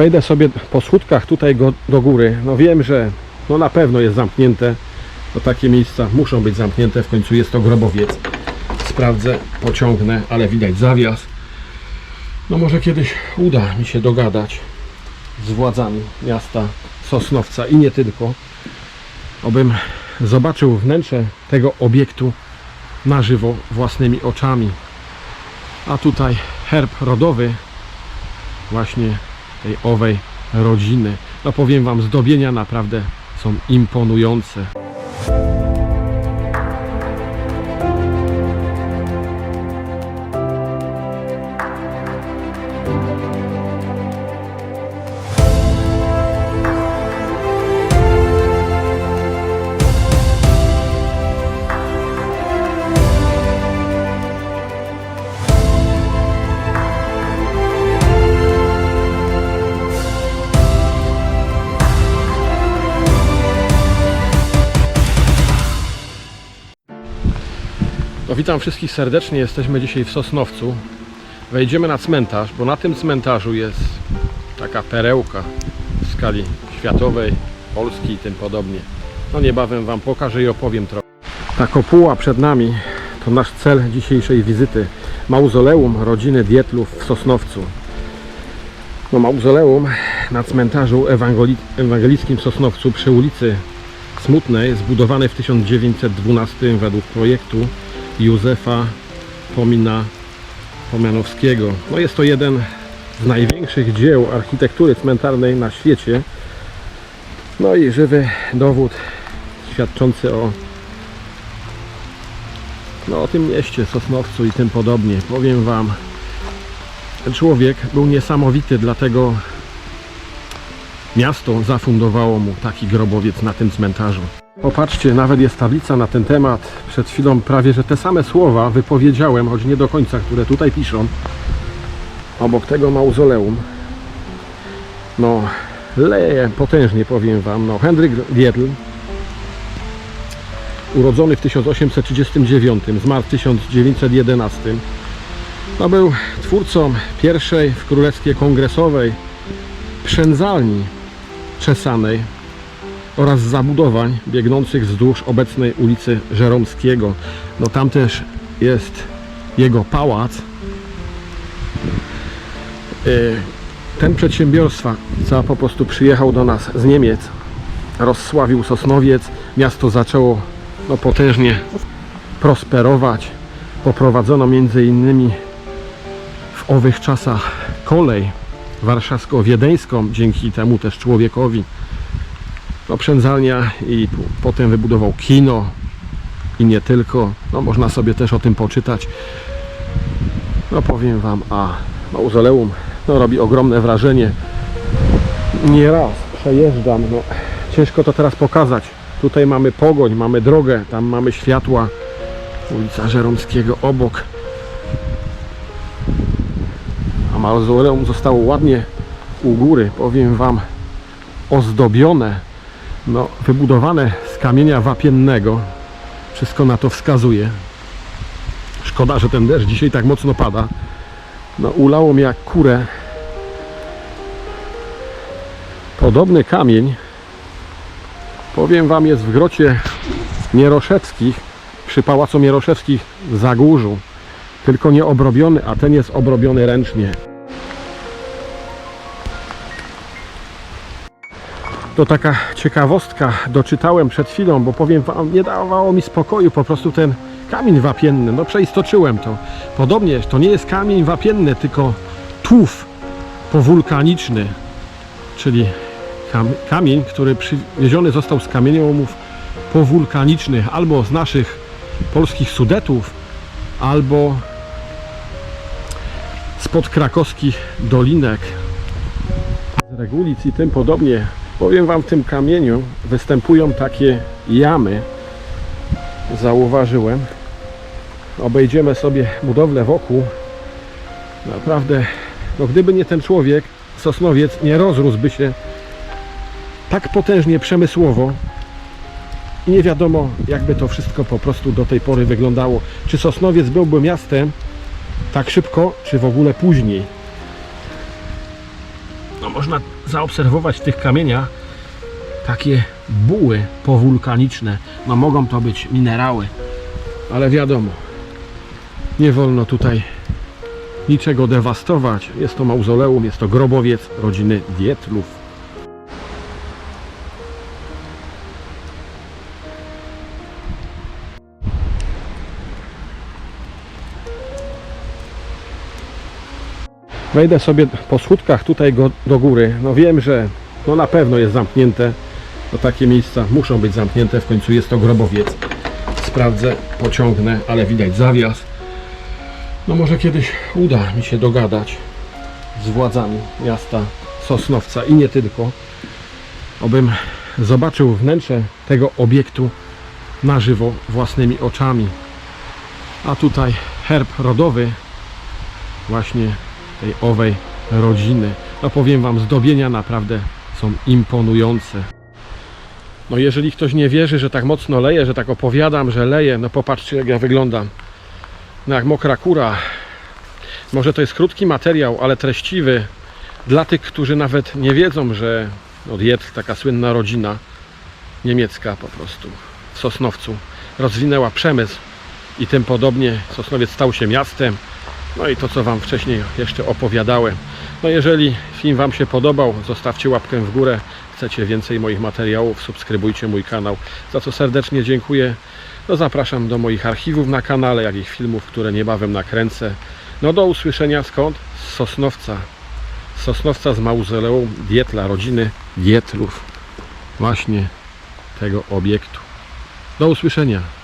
Wejdę sobie po schódkach tutaj go, do góry. No wiem, że no na pewno jest zamknięte. To takie miejsca muszą być zamknięte. W końcu jest to grobowiec. Sprawdzę, pociągnę, ale widać zawias. No może kiedyś uda mi się dogadać z władzami miasta Sosnowca i nie tylko. Obym zobaczył wnętrze tego obiektu na żywo własnymi oczami. A tutaj herb rodowy właśnie tej owej rodziny. No powiem Wam, zdobienia naprawdę są imponujące. No, witam wszystkich serdecznie. Jesteśmy dzisiaj w Sosnowcu. Wejdziemy na cmentarz, bo na tym cmentarzu jest taka perełka w skali światowej, Polski i tym podobnie. No niebawem Wam pokażę i opowiem trochę. Ta kopuła przed nami to nasz cel dzisiejszej wizyty. Mauzoleum rodziny Dietlów w Sosnowcu. No mauzoleum na cmentarzu ewangeli- ewangelickim w Sosnowcu przy ulicy Smutnej, zbudowane w 1912 według projektu Józefa Pomina Pomianowskiego. No jest to jeden z największych dzieł architektury cmentarnej na świecie. No i żywy dowód świadczący o no, o tym mieście, Sosnowcu i tym podobnie. Powiem Wam, człowiek był niesamowity, dlatego miasto zafundowało mu taki grobowiec na tym cmentarzu. Popatrzcie, nawet jest tablica na ten temat. Przed chwilą prawie, że te same słowa wypowiedziałem, choć nie do końca, które tutaj piszą. Obok tego mauzoleum. No, leje potężnie, powiem Wam. No, Henryk Dietl, urodzony w 1839, zmarł w 1911. No, był twórcą pierwszej w Królewskiej Kongresowej przędzalni czesanej oraz zabudowań biegnących wzdłuż obecnej ulicy Żeromskiego. No tam też jest jego pałac. Y, Ten przedsiębiorstwa co po prostu przyjechał do nas z Niemiec, rozsławił Sosnowiec, miasto zaczęło no, potężnie prosperować. Poprowadzono między innymi w owych czasach kolej warszawsko-wiedeńską, dzięki temu też człowiekowi no, przędzalnia i potem wybudował kino i nie tylko. No, można sobie też o tym poczytać. No powiem Wam, a mauzoleum no, robi ogromne wrażenie. Nieraz przejeżdżam, no, ciężko to teraz pokazać. Tutaj mamy pogoń, mamy drogę, tam mamy światła. Ulica Żeromskiego obok. A mauzoleum zostało ładnie u góry, powiem Wam, ozdobione, no, wybudowane z kamienia wapiennego. Wszystko na to wskazuje. Szkoda, że ten deszcz dzisiaj tak mocno pada. No, ulało mnie jak kurę. Podobny kamień, powiem Wam, jest w grocie Mieroszewskich, przy Pałacu Mieroszewskich w Zagórzu. Tylko nie obrobiony, a ten jest obrobiony ręcznie. To taka ciekawostka, doczytałem przed chwilą, bo powiem wam, nie dawało mi spokoju po prostu ten kamień wapienny. No przeistoczyłem to. Podobnie, to nie jest kamień wapienny, tylko tłów powulkaniczny, czyli kam kamień, który przywieziony został z kamieniołomów powulkanicznych, albo z naszych polskich Sudetów, albo spod krakowskich dolinek, z Regulic i tym podobnie. Powiem Wam, w tym kamieniu występują takie jamy. Zauważyłem. Obejdziemy sobie budowlę wokół. Naprawdę, no gdyby nie ten człowiek, Sosnowiec nie rozrósłby się tak potężnie przemysłowo i nie wiadomo, jakby to wszystko po prostu do tej pory wyglądało. Czy Sosnowiec byłby miastem tak szybko, czy w ogóle później. No można zaobserwować w tych kamieniach takie buły powulkaniczne. No mogą to być minerały, ale wiadomo, nie wolno tutaj niczego dewastować. Jest to mauzoleum, jest to grobowiec rodziny Dietlów. Wejdę sobie po schódkach tutaj go, do góry. No wiem, że no na pewno jest zamknięte. No takie miejsca muszą być zamknięte. W końcu jest to grobowiec. Sprawdzę, pociągnę, ale widać zawias. No może kiedyś uda mi się dogadać z władzami miasta Sosnowca i nie tylko. Obym zobaczył wnętrze tego obiektu na żywo własnymi oczami. A tutaj herb rodowy właśnie tej owej rodziny. No powiem Wam, zdobienia naprawdę są imponujące. No jeżeli ktoś nie wierzy, że tak mocno leje, że tak opowiadam, że leje, no popatrzcie jak ja wyglądam. No jak mokra kura. Może to jest krótki materiał, ale treściwy dla tych, którzy nawet nie wiedzą, że od Dietl, taka słynna rodzina niemiecka po prostu w Sosnowcu rozwinęła przemysł i tym podobnie Sosnowiec stał się miastem. No i to, co Wam wcześniej jeszcze opowiadałem. No jeżeli film Wam się podobał, zostawcie łapkę w górę. Chcecie więcej moich materiałów, subskrybujcie mój kanał, za co serdecznie dziękuję. No zapraszam do moich archiwów na kanale, jak i filmów, które niebawem nakręcę. No do usłyszenia skąd? Z Sosnowca. Sosnowca z mauzoleum Dietla, rodziny Dietlów. Właśnie tego obiektu. Do usłyszenia.